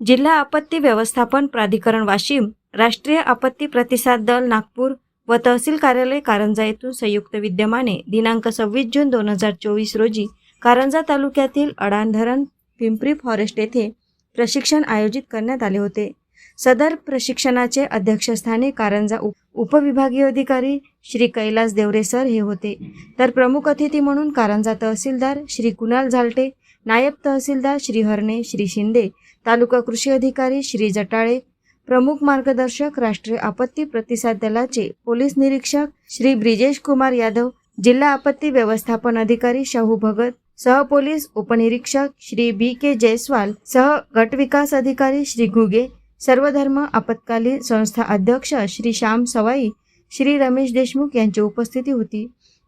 जिल्हा आपत्ती व्यवस्थापन प्राधिकरण वाशिम राष्ट्रीय आपत्ती प्रतिसाद दल नागपूर व तहसील कार्यालय कारंजा येथून संयुक्त विद्यमाने दिनांक सव्वीस जून दोन हजार चोवीस रोजी कारंजा तालुक्यातील अडाण धरण पिंपरी फॉरेस्ट येथे प्रशिक्षण आयोजित करण्यात आले होते. सदर प्रशिक्षणाचे अध्यक्षस्थानी कारंजा उप उपविभागीय अधिकारी श्री कैलास देवरे सर हे होते. तर प्रमुख अतिथी म्हणून कारंजा तहसीलदार श्री कुणाल झालटे नायब तहसीलदार श्री हरणे श्री शिंदे तालुका कृषी अधिकारी श्री जटाळे प्रमुख मार्गदर्शक राष्ट्रीय आपत्ती प्रतिसाद दलाचे पोलीस निरीक्षक श्री ब्रिजेश कुमार यादव जिल्हा आपत्ती व्यवस्थापन अधिकारी शाहू भगत सह पोलीस उपनिरीक्षक श्री बी के जयस्वाल सह गट विकास अधिकारी श्री घुगे सर्वधर्म आपत्कालीन संस्था अध्यक्ष श्री श्याम सवाई श्री रमेश देशमुख यांची उपस्थिती होती.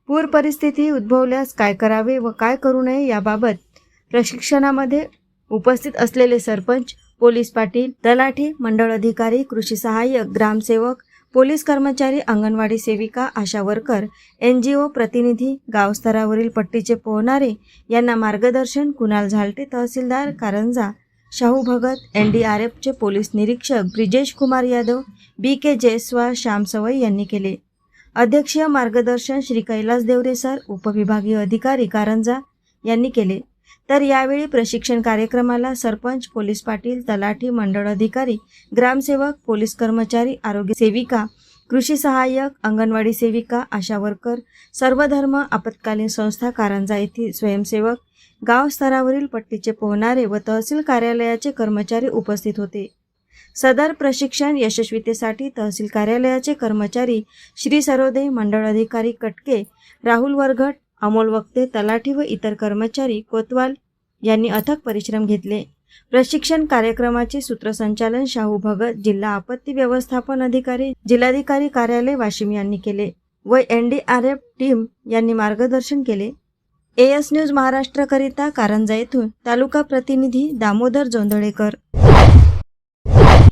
पूर परिस्थिती उद्भवल्यास काय करावे व काय करू नये याबाबत प्रशिक्षणामध्ये उपस्थित असलेले सरपंच पोलीस पाटील तलाठी मंडळ अधिकारी कृषी सहाय्यक ग्रामसेवक पोलीस कर्मचारी अंगणवाडी सेविका आशा वर्कर एन जी ओ प्रतिनिधी गावस्तरावरील पट्टीचे पोहणारे यांना मार्गदर्शन कुणाल झालटे तहसीलदार Karanja Shahu Bhagat N D R एफचे police निरीक्षक ब्रिजेश कुमार यादव बी के जयस्वाल श्याम सवई यांनी केले. अध्यक्षीय मार्गदर्शन श्री कैलास देवरे सर उपविभागीय अधिकारी कारंजा यांनी केले. तर यावेळी प्रशिक्षण कार्यक्रमाला सरपंच पोलीस पाटील तलाठी मंडळ अधिकारी ग्रामसेवक पोलीस कर्मचारी आरोग्य सेविका कृषी सहाय्यक अंगणवाडी सेविका आशा वर्कर सर्वधर्म आपत्कालीन संस्था कारंजा येथील स्वयंसेवक गाव स्तरावरील पट्टीचे पोहणारे व तहसील कार्यालयाचे कर्मचारी उपस्थित होते. सदर प्रशिक्षण यशस्वीतेसाठी तहसील कार्यालयाचे कर्मचारी श्री सरोदे मंडळ अधिकारी कटके राहुल वरघट अमोल वक्ते तलाठी व इतर कर्मचारी कोतवाल यांनी अथक परिश्रम घेतले. प्रशिक्षण कार्यक्रमाचे सूत्रसंचालन शाहू भगत जिल्हा आपत्ती व्यवस्थापन अधिकारी जिल्हाधिकारी कार्यालय वाशिम यांनी केले व N D R F team यांनी मार्गदर्शन केले. ए एस न्यूज महाराष्ट्रकरिता कारंजा येथून तालुका प्रतिनिधी दामोदर जोंधळेकर.